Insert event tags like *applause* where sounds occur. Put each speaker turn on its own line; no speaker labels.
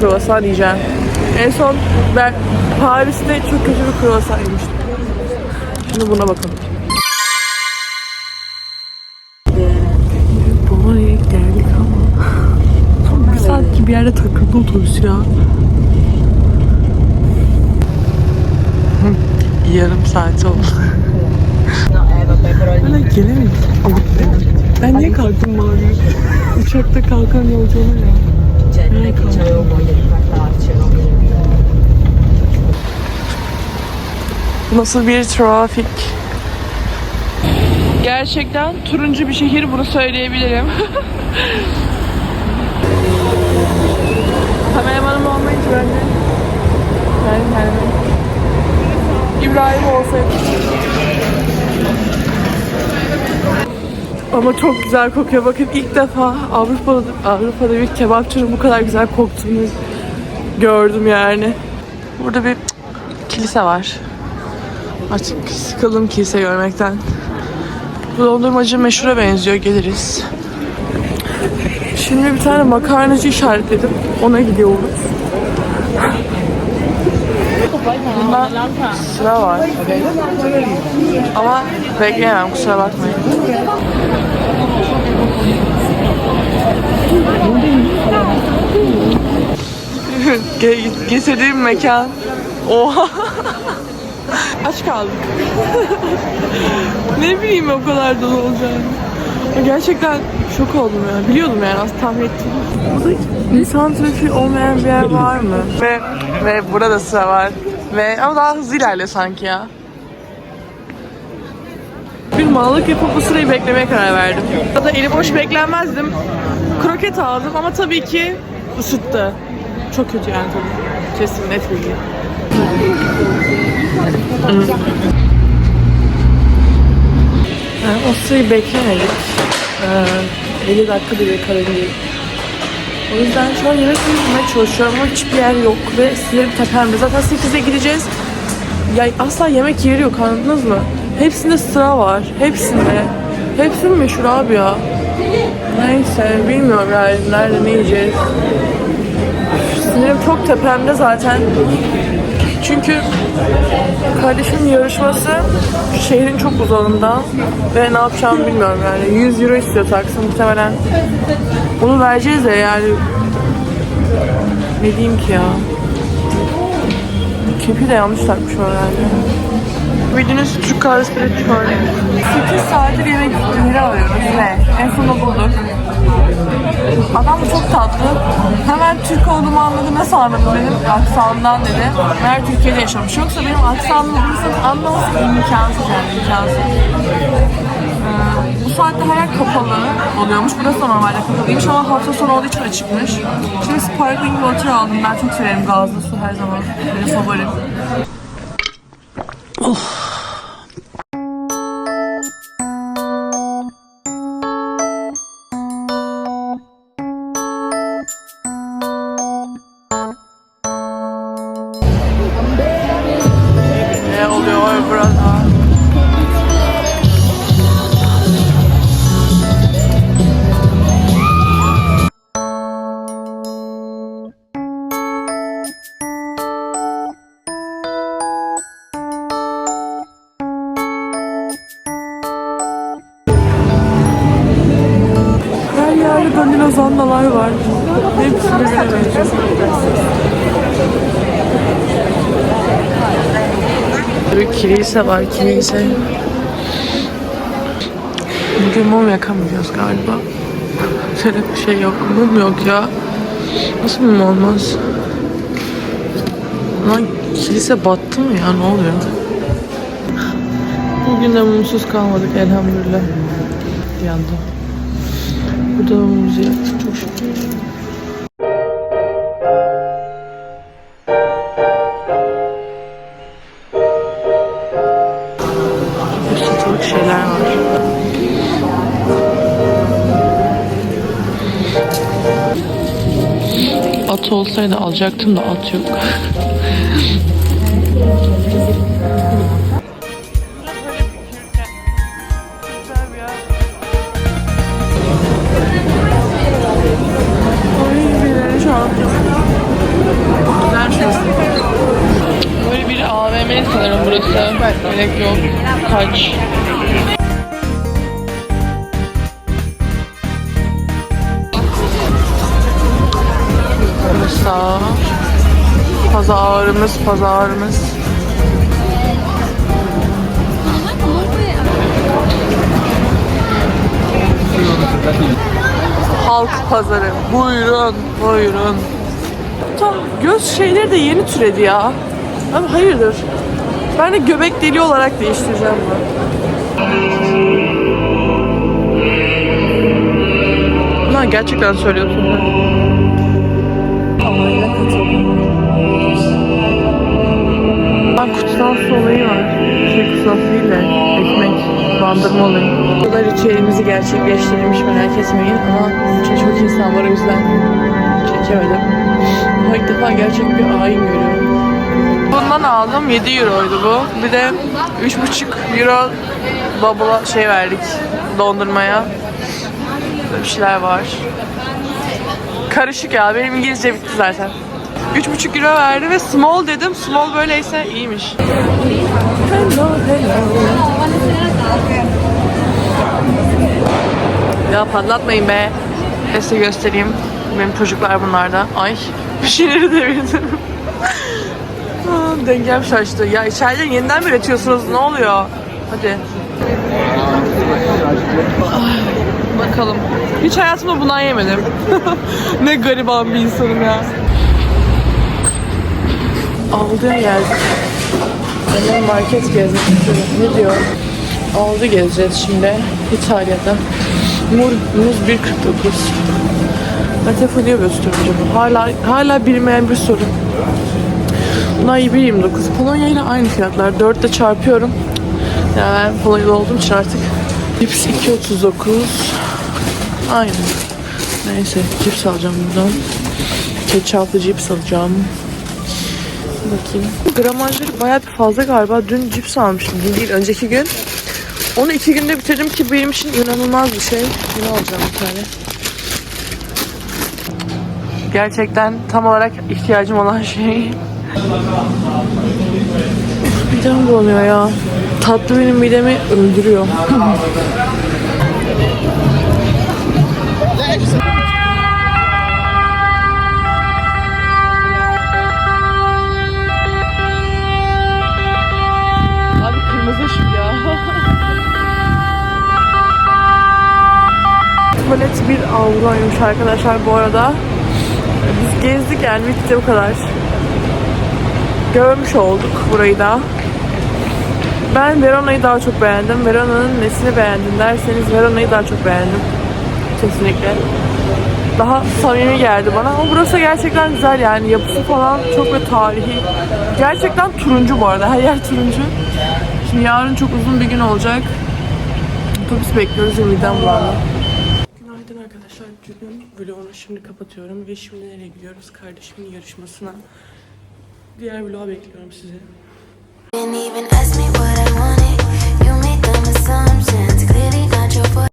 Kruvasan yiyeceğim. En son ben Paris'te çok kötü bir kruvasan yemiştim. Şimdi buna bakalım. Bologna'ya geldik ama tam bir saat gibi bir yerde takıldı otobüs ya. Yarım saat oldu. Hala gelemedik. Ama ben niye kalktım mavi? Uçakta kalkan yolcu olur ya. Nereye kalktım? Nasıl bir trafik? Gerçekten turuncu bir şehir bunu söyleyebilirim. *laughs* Kameramanım olmayınca ben de yani kendime İbrahim olsaydı. Ama çok güzel kokuyor. Bakın ilk defa Avrupa'da Avrupa'da bir kebapçının bu kadar güzel koktuğunu gördüm yani. Burada bir kilise var. Artık sıkıldım kilise görmekten. Bu dondurmacı meşhura benziyor. Geliriz. Şimdi bir tane makarnacı işaretledim. Ona gidiyoruz. Bunda sıra var. Ama bekleyemem kusura bakmayın. *laughs* Ge- getirdiğim mekan. Oha. *laughs* Aç kaldım. ne bileyim o kadar dolu olacağını. Gerçekten şok oldum ya. Biliyordum yani aslında tahmin ettim. Burada insan trafiği olmayan bir yer var mı? Ve ve burada sıra var. Ve ama daha hızlı ilerle sanki ya. Bir mallık yapıp bu sırayı beklemeye karar verdim. Ya da eli boş beklenmezdim. Kroket aldım ama tabii ki ısıttı. Çok kötü yani tabii. Kesin net bilgi. Yani o sırayı beklemedik. Ee, 50 dakika bile kalabilir. O yüzden şu an yemek yemeye çalışıyorum ama hiçbir yer yok ve sinirim tepemde. Zaten 8'e gideceğiz. Ya asla yemek yeri yok anladınız mı? Hepsinde sıra var. Hepsinde. Hepsi mi meşhur abi ya? Neyse bilmiyorum yani nerede ne yiyeceğiz. Sinirim çok tepemde zaten. Çünkü kardeşimin yarışması şehrin çok uzağında ve ne yapacağımı bilmiyorum yani. 100 euro istiyor taksi muhtemelen. Onu vereceğiz de yani. Ne diyeyim ki ya. Kepi de yanlış takmış herhalde. Bildiğiniz Türk kahvesi bile çıkardı. 8 saattir yemek yeri arıyoruz ve en sonunda bulduk. Adam çok tatlı. Hemen Türk olduğumu anladı. Nasıl anladı benim aksanımdan dedi. Meğer Türkiye'de yaşamış. Yoksa benim aksanımı birisinin anlaması imkansız yani imkansız. Ee, bu saatte her yer kapalı oluyormuş. Burası da normalde kapalıymış ama hafta sonu olduğu için açıkmış. Şimdi sparkling water aldım. Ben çok severim gazlı su her zaman. Benim favorim. Ne kilise var kilise. Bugün mum yakamayacağız galiba. Şöyle bir şey yok. Mum yok ya. Nasıl mum olmaz? Lan kilise battı mı ya? Ne oluyor? Bugün de mumsuz kalmadık elhamdülillah. Anda. Burada da mumumuzu yaktık çok şükür. Şeyler var. At olsaydı alacaktım da at yok. Mesela pazarımız pazarımız. Halk pazarı. Buyurun, buyurun. Tam göz şeyleri de yeni türedi ya. Abi hayırdır? Ben de göbek deliği olarak değiştireceğim bunu. Lan gerçekten söylüyorsun. Ben kutsal olayı var. Şey kutsal değil de ekmek, bandırma olayı. Burada ritüelimizi gerçekleştirilmiş merak etmeyin ama çok insan var o yüzden çekemedim. Ama ilk defa gerçek bir ayin görüyorum. Bundan aldım 7 euroydu bu. Bir de 3,5 euro bubble şey verdik dondurmaya. Böyle bir şeyler var. Karışık ya. Benim İngilizce bitti zaten. 3,5 euro verdi ve small dedim. Small böyleyse iyiymiş. Hello, hello. Ya patlatmayın be. Size göstereyim. Benim çocuklar bunlarda. Ay bir şeyleri devirdim. Dengem şaştı. Ya içeride yeniden mi üretiyorsunuz? Ne oluyor? Hadi. Bakalım. Hiç hayatımda bundan yemedim. *laughs* ne gariban bir insanım ya. Aldı'ya geldik. Annem market gezmek istiyor. Ne diyor? Aldı gezeceğiz şimdi. İtalya'da. Mur, muz 1.49. Ben telefonu niye gösteriyorum? Hala, hala bilmeyen bir soru. Bunlar 1.29. Polonya ile aynı fiyatlar. 4 ile çarpıyorum. Yani ben Polonya'da olduğum için artık. Cips 2.39. Aynı. Neyse cips alacağım buradan. Ketçaplı cips alacağım. Bakayım. Gramajları bayağı bir fazla galiba. Dün cips almıştım. Dün değil önceki gün. Onu iki günde bitirdim ki benim için inanılmaz bir şey. Bunu alacağım bir tane. Gerçekten tam olarak ihtiyacım olan şey. Midem bulanıyor ya. Tatlı benim midemi öldürüyor. Abi kırmızı ışık ya. *laughs* Tuvalet bir avroymuş arkadaşlar bu arada. Biz gezdik yani bitti bu kadar. Görmüş olduk burayı da. Ben Verona'yı daha çok beğendim. Verona'nın nesini beğendin derseniz Verona'yı daha çok beğendim. Kesinlikle. Daha samimi geldi bana ama burası gerçekten güzel yani yapısı falan çok ve tarihi. Gerçekten turuncu bu arada her yer turuncu. Şimdi yarın çok uzun bir gün olacak. Otobüs bekliyoruz ve midem bulandı. Günaydın arkadaşlar. Günün vlogunu şimdi kapatıyorum ve şimdi nereye gidiyoruz? Kardeşimin yarışmasına. Diğer vlogu bekliyorum sizi.
Didn't.